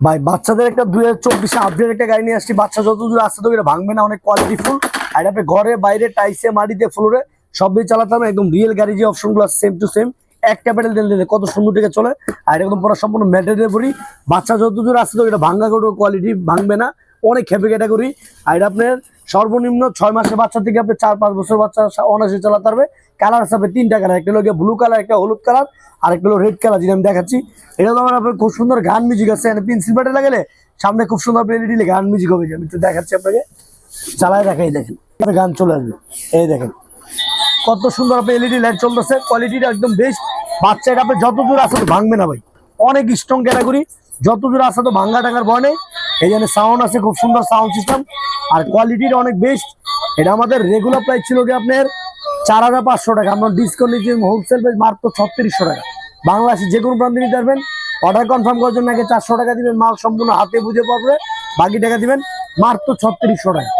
ভাই, বাচ্চাদের একটা দুই হাজার চব্বিশে আপডেট একটা গাড়ি নিয়ে আসছি। বাচ্চা যত দূর আসতে তো এটা ভাঙবে না, অনেক কোয়ালিটি ফুল আর আপনি ঘরে, বাইরে টাইসে মাটিতে ফ্লোরে সব দিয়ে চালাতে হবে। একদম রিয়েল গাড়ি, যে অপশনগুলো সেম টু সেম একটা প্যাডেল দিলে দিলে কত সুন্দর থেকে চলে। আর একদম পড়া সম্পূর্ণ ম্যাটেরিয়াল ভরি। বাচ্চা যত দূর আসতে তো এটা ভাঙ্গা কোয়ালিটি ভাঙবে না। অনেক খেপে ক্যাটাগরি আর আপনার সর্বনিম্ন ছয় মাসের বাচ্চা থেকে আপনি চার, পাঁচ বছর বাচ্চা অনায়াসে চালাতে পারবে। কালার হিসাবে তিনটা কালার একটা হলো ব্লু কালার একটা হলুদ কালার আর একটা হলো রেড কালার যেটা আমি দেখাচ্ছি। এটা তো আমার আপনার খুব সুন্দর গান মিউজিক আছে। পেন্সিল বাটে লাগালে সামনে খুব সুন্দর এলইডি গান মিউজিক হবে। আমি একটু দেখাচ্ছি আপনাকে। চালায় দেখাই, দেখেন। গান চলে আসবে। এই দেখেন। কত সুন্দর আপনি এলইডি লাইট চলতেছে। কোয়ালিটিটা একদম বেস্ট বাচ্চা এটা আপনি যত দূর আসে তো ভাঙবে না ভাই। অনেক স্ট্রং ক্যাটাগরি যত দূর আসে তো ভাঙ্গা টাকার ভয় নেই। এই জন্য সাউন্ড আছে, খুব সুন্দর সাউন্ড সিস্টেম আর কোয়ালিটিটা অনেক বেস্ট এটা আমাদের রেগুলার প্রাইস ছিল কি আপনার? চার হাজার পাঁচশো টাকা। আমরা ডিসকাউন্ট নিচ্ছি হোলসেল প্রাইস মাত্র ছত্রিশশো টাকা। বাংলাদেশে যে কোনো প্রান্তে নিতে পারবেন। অর্ডার কনফার্ম করার জন্য আগে চারশো টাকা দিবেন, মাল সম্পূর্ণ হাতে বুঝে পাবে বাকি টাকা দিবেন মাত্র ছত্রিশশো টাকা।